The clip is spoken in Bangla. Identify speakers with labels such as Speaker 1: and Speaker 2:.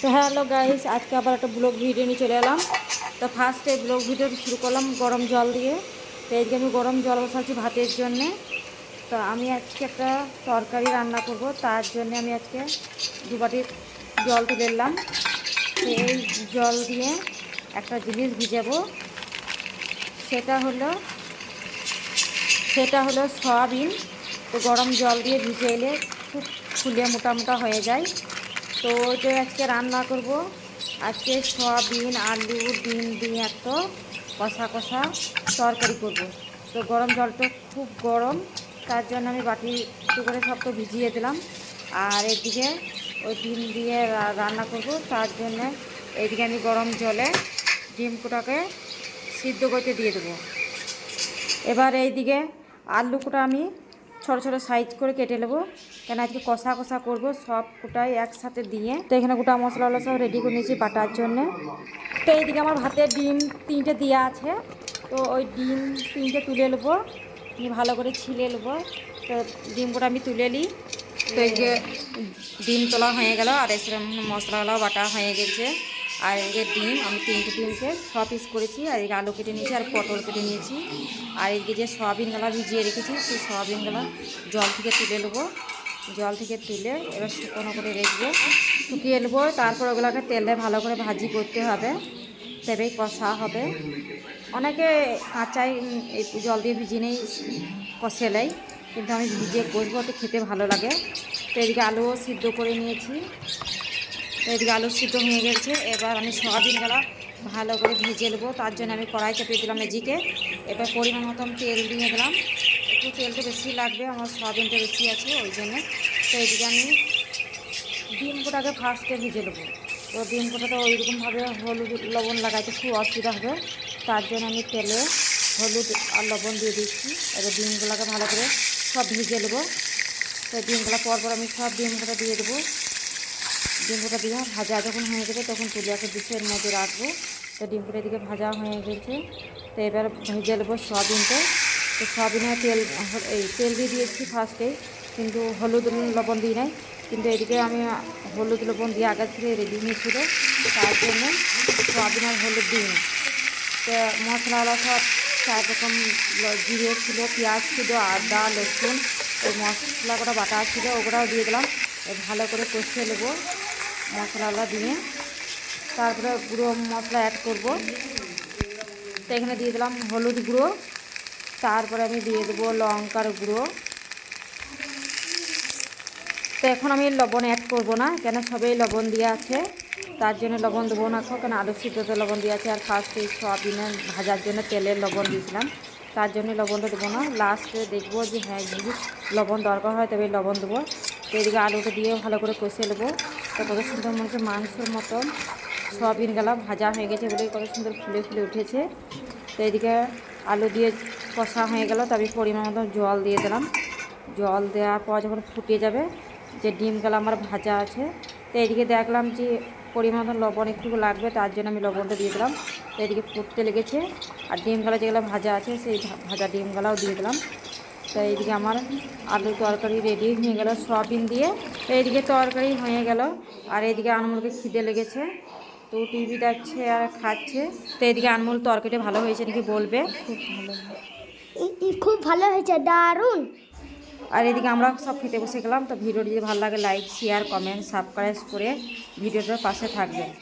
Speaker 1: তো হ্যালো গাইস আজকে আবার একটা ব্লগ ভিডিও নিয়ে চলে এলাম। তো ফার্স্টে ব্লগ ভিডিও শুরু করলাম গরম জল দিয়ে। তো আজকে আমি গরম জল বসাচ্ছি ভাতের জন্যে। তো আমি আজকে একটা তরকারি রান্না করব, তার জন্য আমি আজকে দু বাটি জল তুলে এলাম তো এই জল দিয়ে একটা জিনিস ভিজাবো। সেটা হলো সেটা হলো সয়াবিন। তো গরম জল দিয়ে ভিজে এলে খুব ফুলে মোটা মোটা হয়ে যায়। তো ওইটা আজকে রান্না করব, আজকে সয়াবিন, আলু, ডিম দিয়ে একটা কষা কষা তরকারি করব। তো গরম জলটা খুব গরম, তার জন্য আমি বাটি একটু করে সব তো ভিজিয়ে দিলাম। আর এদিকে ওই ডিম দিয়ে রান্না করব, তার জন্য এইদিকে আমি গরম জলে ডিমটাকে সিদ্ধ করতে দিয়ে দেবো। এবার এইদিকে আলুটা আমি ছোটো ছোটো সাইজ করে কেটে নেব। কেন আজকে কষা কষা করব, সব কোটাই একসাথে দিয়ে। তো এখানে গোটা মশলাগুলো সব রেডি করে নিয়েছি বাটার জন্যে। তো এইদিকে আমার ভাতের ডিম তিনটে দেওয়া আছে। তো ওই ডিম তিনটে তুলে নেব ভালো করে ছিলে নেব। তো ডিমগুলো আমি তুলে নিই। তো এই যে ডিম তোলা হয়ে গেল, আর এসে মশলাগুলো বাটা হয়ে গেছে। আর এদিকে ডিম, আমি তিনটে ডিমকে ছ পিস করেছি, আর এদিকে আলু কেটে নিয়েছি আর পটল কেটে নিয়েছি। আর এদিকে যে সয়াবিনগুলো ভিজিয়ে রেখেছি, সেই সয়াবিনগুলো জল থেকে তুলে নেব। জল থেকে তুলে এবার শুকনো করে রেখবো শুকিয়ে নেব। তারপর ওগুলোকে তেলে ভালো করে ভাজি করতে হবে। তবেই কষা হবে। অনেকে কাঁচাই জল দিয়ে ভিজিয়ে নেই, কষে নেয়। কিন্তু আমি ভিজিয়ে কষবো, তো খেতে ভালো লাগে। তো এদিকে আলুও সিদ্ধ করে নিয়েছি। তো এদিকে আলু সিদ্ধ হয়ে গেছে। এবার আমি সয়াবিনগুলো ভালো করে ভেজে নেব। তার জন্য আমি কড়াই চাপিয়ে দিলাম এজিকে। এবার পরিমাণ মতন তেল দিয়ে দিলাম। একটু তেলটা বেশি লাগবে, আমার সয়াবিনটা বেশি আছে, ওই জন্য। তো এদিকে আমি ডিম কোটাকে ফার্স্টে ভিজে নেব। তো ডিম কোটাটা ওইরকমভাবে হলুদ, লবণ লাগাইতে খুব অসুবিধা হবে। তার জন্য আমি তেলে হলুদ আর লবণ দিয়ে দিচ্ছি। এবার ডিমগুলোকে ভালো করে সব ভিজে নেব। তো ডিমগুলো পর পর আমি সব ডিমগুলো দিয়ে দেবো। ডিমগুলো দিয়ে ভাজা যখন হয়ে যাবে তখন তুলে একটা মধ্যে রাখব। তো ডিমগুলো এদিকে ভাজা হয়ে গেছে। তো এবার ভেজে নেব সয়াবিনটা। তো সয়াবিনে তেল, এই তেল দিয়ে দিয়েছি ফার্স্টে কিন্তু হলুদ লবণ দিই নাই। কিন্তু এদিকে আমি হলুদ লবণ দিয়ে আগে থেকে রেডি নিয়েছিল তার জন্য সয়াবিন আর হলুদ দিই তো মশলাগুলো সব চার রকম জিরে ছিল, পেঁয়াজ ছিল, আদা, রসুন ওই মশলাগুলো বাটা ছিল ওগুলোও দিয়ে দিলাম। ভালো করে কষিয়ে নেব মশলাগুলো দিয়ে। তারপরে গুঁড়ো মশলা অ্যাড করব। তো এখানে দিয়ে দিলাম হলুদ গুঁড়ো। তারপরে আমি দিয়ে দেবো লঙ্কার গুঁড়ো। তো এখন আমি লবণ অ্যাড করব না, কেন সবেই লবণ দিয়ে আছে। তার জন্য লবণ দেবো না খাও কেন আলু সিদ্ধতে লবণ দিয়ে আছে, আর ফার্স্টে সয়াবিনে ভাজার জন্য তেলের লবণ দিয়েছিলাম। তার জন্য লবণটা দেবো না লাস্টে দেখব যে হ্যাঁ যদি লবণ দরকার হয় তবে লবণ দেবো। তো এদিকে আলুটা দিয়ে ভালো করে কষিয়ে নেব। তো কত সুন্দর মনে হচ্ছে মাংসের মতন সয়াবিন গেলা ভাজা হয়ে গেছে বলে কত সুন্দর ফুলে ফুলে উঠেছে। তো এদিকে আলু দিয়ে কষা হয়ে গেল তবে পরিমাণ মতো জল দিয়ে দিলাম। জল দেওয়ার পর যখন ফুটে যাবে, যে ডিমগুলো আমার ভাজা আছে, তো এদিকে দেখলাম যে পরিমাণ মতো লবণ একটু লাগবে, তার জন্য আমি লবণটা দিয়ে দিলাম। তো এদিকে ফুটতে লেগেছে, আর ডিমগুলো যেগুলো ভাজা আছে, সেই ভাজা ডিমগুলোও দিয়ে দিলাম। তো এইদিকে আমার আলু তরকারি রেডি হয়ে গেল, সয়াবিন দিয়ে। তো এইদিকে তরকারি হয়ে গেল, আর এইদিকে আনমুলকে খিদে লেগেছে, তো টিভি দেখছে আর খাচ্ছে। তো এইদিকে আনমুল তরকারিটা ভালো হয়েছে নাকি বলবে? খুব ভালো
Speaker 2: খুব ভালো হয়েছে, দারুণ।
Speaker 1: আর এদিকে আমরা সব খেতে বসে গেলাম, তো ভিডিওটি যদি ভালো লাগে লাইক শেয়ার কমেন্ট সাবস্ক্রাইব করে ভিডিওটার পাশে থাকবেন।